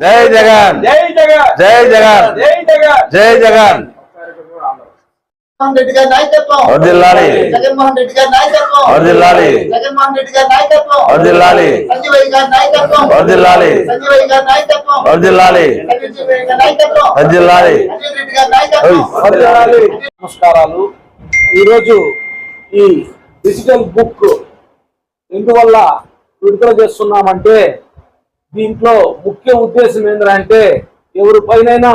జై జగన్ జై జగన్ జై జగన్ జై జగన్ జై జగన్ జగన్మోహన్ రెడ్డి గారి నాయకత్వం వర్ధిల్లాలి. జగన్మోహన్ రెడ్డి గారి నాయకత్వం వర్ధిల్లాలి. జగన్మోహన్ రెడ్డి గారి నాయకత్వం వర్ధిల్లాలి. సంజీవయ్య గారి నాయకత్వం వర్ధిల్లాలి. సంజీవయ్య గారి నాయకత్వం వర్ధిల్లాలి. సంజీవయ్య గారి నాయకత్వం వర్ధిల్లాలి. సంజీవ్ రెడ్డి గారి నాయకత్వం వర్ధిల్లాలి. నమస్కారాలు ఈరోజు ఈ డిజిటల్ బుక్ ఎందువల్ల విడుదల చేస్తున్నామంటే దీంట్లో ముఖ్య ఉద్దేశం ఏంటంటే ఎవరిపైనైనా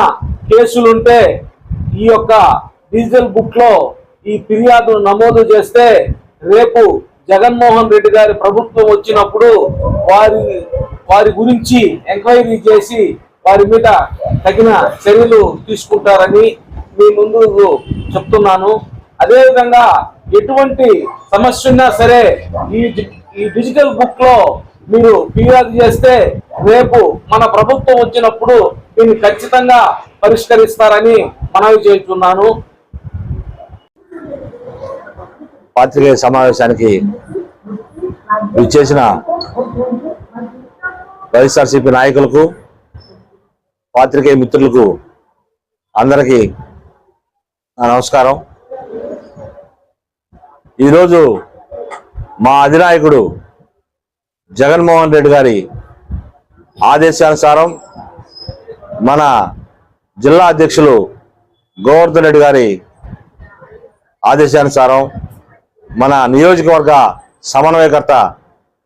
కేసులుంటే ఈ యొక్క డిజిటల్ బుక్లో ఈ ఫిర్యాదు నమోదు చేస్తే రేపు జగన్మోహన్ రెడ్డి గారి ప్రభుత్వం వచ్చినప్పుడు వారి వారి గురించి ఎంక్వైరీ చేసి వారి మీద తగిన చర్యలు తీసుకుంటారని మీ ముందు చెప్తున్నాను. అదేవిధంగా ఎటువంటి సమస్య ఉన్నా సరే ఈ డి- ఈ డిజిటల్ బుక్లో మీరు ఫిర్యాదు చేస్తే రేపు మన ప్రభుత్వం వచ్చినప్పుడు దీన్ని ఖచ్చితంగా పరిష్కరిస్తారని మనవి చేస్తున్నాను. పాత్రికేయ సమావేశానికి విచ్చేసిన వైఎస్ఆర్సీపీ నాయకులకు పాత్రికేయ మిత్రులకు అందరికీ నమస్కారం. ఈరోజు మా అధినాయకుడు జగన్మోహన్ రెడ్డి గారి ఆదేశానుసారం మన జిల్లా అధ్యక్షులు గోవర్ధన్ రెడ్డి గారి ఆదేశానుసారం మన నియోజకవర్గ సమన్వయకర్త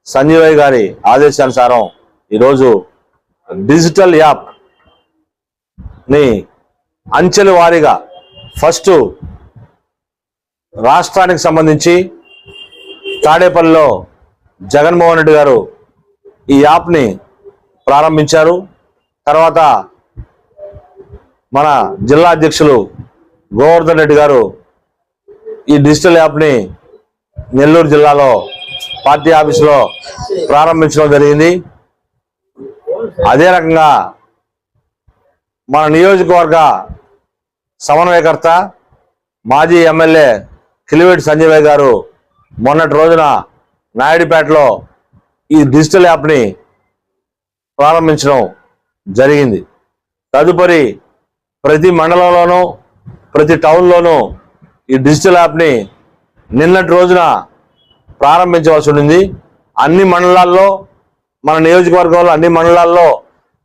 సంజీవయ్య గారి ఆదేశానుసారం ఈరోజు డిజిటల్ యాప్ని అంచెల వారీగా ఫస్ట్ రాష్ట్రానికి సంబంధించి తాడేపల్లిలో జగన్మోహన్ రెడ్డి గారు ఈ యాప్ని ప్రారంభించారు. తర్వాత మన జిల్లా అధ్యక్షులు గోవర్ధన్ రెడ్డి గారు ఈ డిజిటల్ యాప్ని నెల్లూరు జిల్లాలో పార్టీ ఆఫీసులో ప్రారంభించడం జరిగింది. అదే రకంగా మన నియోజకవర్గ సమన్వయకర్త మాజీ ఎమ్మెల్యే కిలివేటి సంజయ్ గారు మొన్నటి రోజున నాయుడుపేటలో ఈ డిజిటల్ యాప్ని ప్రారంభించడం జరిగింది. తదుపరి ప్రతి మండలంలోనూ ప్రతి టౌన్లోనూ ఈ డిజిటల్ యాప్ని నిన్నటి రోజున ప్రారంభించవలసి ఉండింది. అన్ని మండలాల్లో మన నియోజకవర్గంలో అన్ని మండలాల్లో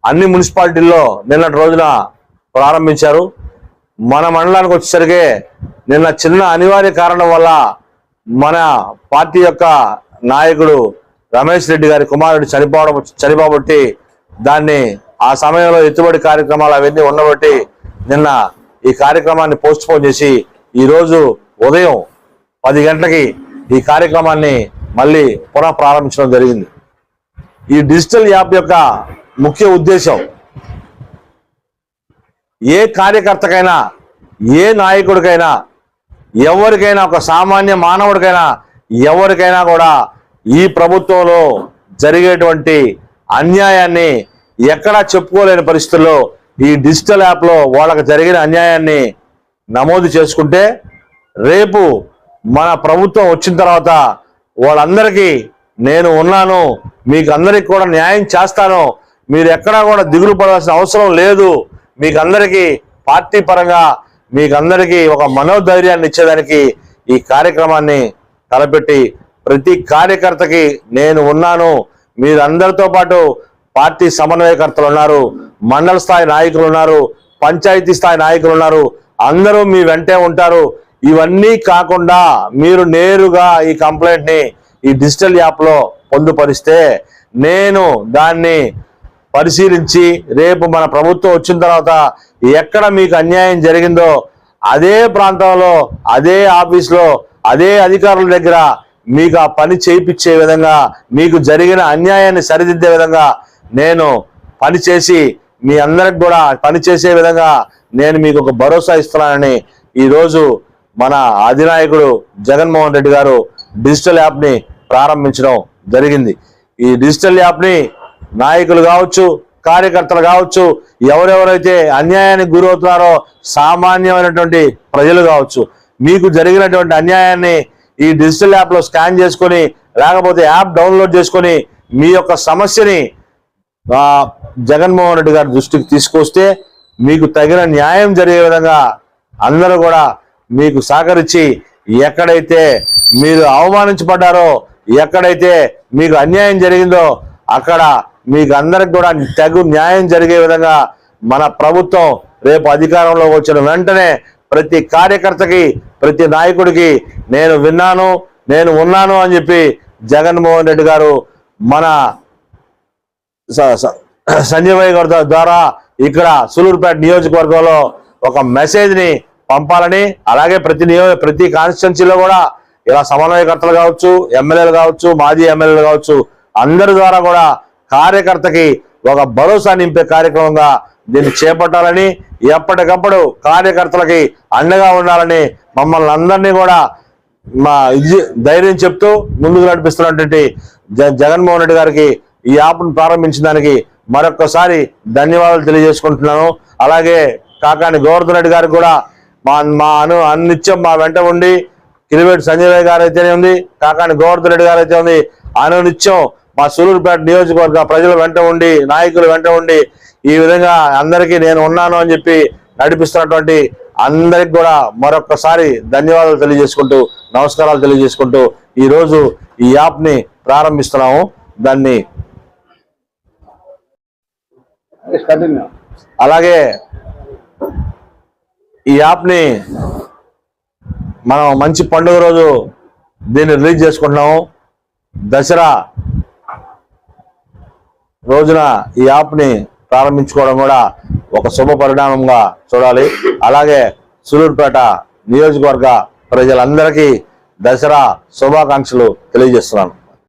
అన్ని మున్సిపాలిటీల్లో నిన్నటి రోజున ప్రారంభించారు. మన మండలానికి వచ్చేసరికి నిన్న చిన్న అనివార్య కారణం వల్ల మన పార్టీ యొక్క నాయకుడు రమేష్ రెడ్డి గారి కుమారుడు చనిపోవడం చనిపోబట్టి దాన్ని ఆ సమయంలో ఎత్తుబడి కార్యక్రమాలు అవన్నీ ఉండబట్టి నిన్న ఈ కార్యక్రమాన్ని పోస్ట్ పోన్ చేసి ఈరోజు ఉదయం పది గంటలకి ఈ కార్యక్రమాన్ని మళ్ళీ పునః ప్రారంభించడం జరిగింది. ఈ డిజిటల్ యాప్ యొక్క ముఖ్య ఉద్దేశం ఏ కార్యకర్తకైనా ఏ నాయకుడికైనా ఎవరికైనా ఒక సామాన్య మానవుడికైనా ఎవరికైనా కూడా ఈ ప్రభుత్వంలో జరిగేటువంటి అన్యాయాన్ని ఎక్కడా చెప్పుకోలేని పరిస్థితుల్లో ఈ డిజిటల్ యాప్లో వాళ్ళకు జరిగిన అన్యాయాన్ని నమోదు చేసుకుంటే రేపు మన ప్రభుత్వం వచ్చిన తర్వాత వాళ్ళందరికీ నేను ఉన్నాను మీకు అందరికి కూడా న్యాయం చేస్తాను మీరు ఎక్కడా కూడా దిగులు పడాల్సిన అవసరం లేదు మీకు అందరికీ పార్టీ పరంగా మీకు అందరికీ ఒక మనోధైర్యాన్ని ఇచ్చేదానికి ఈ కార్యక్రమాన్ని తలపెట్టి ప్రతి కార్యకర్తకి నేను ఉన్నాను. మీరందరితో పాటు పార్టీ సమన్వయకర్తలు ఉన్నారు. మండల స్థాయి నాయకులు ఉన్నారు. పంచాయతీ స్థాయి నాయకులు ఉన్నారు. అందరూ మీ వెంటే ఉంటారు. ఇవన్నీ కాకుండా మీరు నేరుగా ఈ కంప్లైంట్ని ఈ డిజిటల్ యాప్లో పొందుపరిస్తే నేను దాన్ని పరిశీలించి రేపు మన ప్రభుత్వం వచ్చిన తర్వాత ఎక్కడ మీకు అన్యాయం జరిగిందో అదే ప్రాంతంలో అదే ఆఫీస్లో అదే అధికారుల దగ్గర మీకు ఆ పని చేయించే విధంగా మీకు జరిగిన అన్యాయాన్ని సరిదిద్దే విధంగా నేను పని చేసి మీ అందరికి కూడా పని చేసే విధంగా నేను మీకు ఒక భరోసా ఇస్తున్నానని ఈరోజు మన అధినాయకుడు జగన్మోహన్ రెడ్డి గారు డిజిటల్ యాప్ని ప్రారంభించడం జరిగింది. ఈ డిజిటల్ యాప్ని నాయకులు కావచ్చు కార్యకర్తలు కావచ్చు ఎవరెవరైతే అన్యాయానికి గురవుతున్నారో సామాన్యమైనటువంటి ప్రజలు కావచ్చు మీకు జరిగినటువంటి అన్యాయాన్ని ఈ డిజిటల్ యాప్లో స్కాన్ చేసుకొని లేకపోతే యాప్ డౌన్లోడ్ చేసుకొని మీ యొక్క సమస్యని జగన్మోహన్ రెడ్డి గారి దృష్టికి తీసుకొస్తే మీకు తగిన న్యాయం జరిగే విధంగా అందరూ కూడా మీకు సహకరించి ఎక్కడైతే మీరు అవమానించబడ్డారో ఎక్కడైతే మీకు అన్యాయం జరిగిందో అక్కడ మీకు అందరికి కూడా తగు న్యాయం జరిగే విధంగా మన ప్రభుత్వం రేపు అధికారంలో వచ్చిన వెంటనే ప్రతి కార్యకర్తకి ప్రతి నాయకుడికి నేను విన్నాను నేను ఉన్నాను అని చెప్పి జగన్మోహన్ రెడ్డి గారు మన స- సంజయ్ గారి ద్వారా ఇక్కడ సులూరుపేట నియోజకవర్గంలో ఒక మెసేజ్ని పంపాలని అలాగే ప్రతి నియో ప్రతి కాన్స్టిట్యున్సీలో కూడా ఇలా సమన్వయకర్తలు కావచ్చు ఎమ్మెల్యేలు కావచ్చు మాజీ ఎమ్మెల్యేలు కావచ్చు అందరి ద్వారా కూడా కార్యకర్తకి ఒక భరోసా నింపే కార్యక్రమంగా దీన్ని చేపట్టాలని ఎప్పటికప్పుడు కార్యకర్తలకి అండగా ఉండాలని మమ్మల్ని అందరినీ కూడా మా ఇది ధైర్యం చెప్తూ ముందుకు నడిపిస్తున్నటువంటి జ- జగన్మోహన్ రెడ్డి గారికి ఈ యాప్ను ప్రారంభించిన దానికి మరొకసారి ధన్యవాదాలు తెలియజేసుకుంటున్నాను. అలాగే కాకాని గోవర్ధన్ రెడ్డి గారికి కూడా మా మా అను అన్నిత్యం మా వెంట ఉండి కిలివేటి సంజయ్ రాయ్ గారు అయితేనే ఉంది కాకాని గోవర్ధన్ రెడ్డి గారు అయితే ఉంది అనునిత్యం మా సూలూరుపేట నియోజకవర్గ ప్రజల వెంట ఉండి నాయకులు వెంట ఉండి ఈ విధంగా అందరికీ నేను ఉన్నాను అని చెప్పి నడిపిస్తున్నటువంటి అందరికి కూడా మరొక్కసారి ధన్యవాదాలు తెలియజేసుకుంటూ నమస్కారాలు తెలియజేసుకుంటూ ఈరోజు ఈ యాప్ని ప్రారంభిస్తున్నాము. దాన్ని అలాగే ఈ యాప్ని మనం మంచి పండుగ రోజు దీన్ని రిలీజ్ చేసుకుంటున్నాము. దసరా రోజున ఈ యాప్ని ప్రారంభించుకోవడం కూడా ఒక శుభ పరిణామంగా చూడాలి. అలాగే సూలూరుపేట నియోజకవర్గ ప్రజలందరికీ దసరా శుభాకాంక్షలు తెలియజేస్తున్నాను.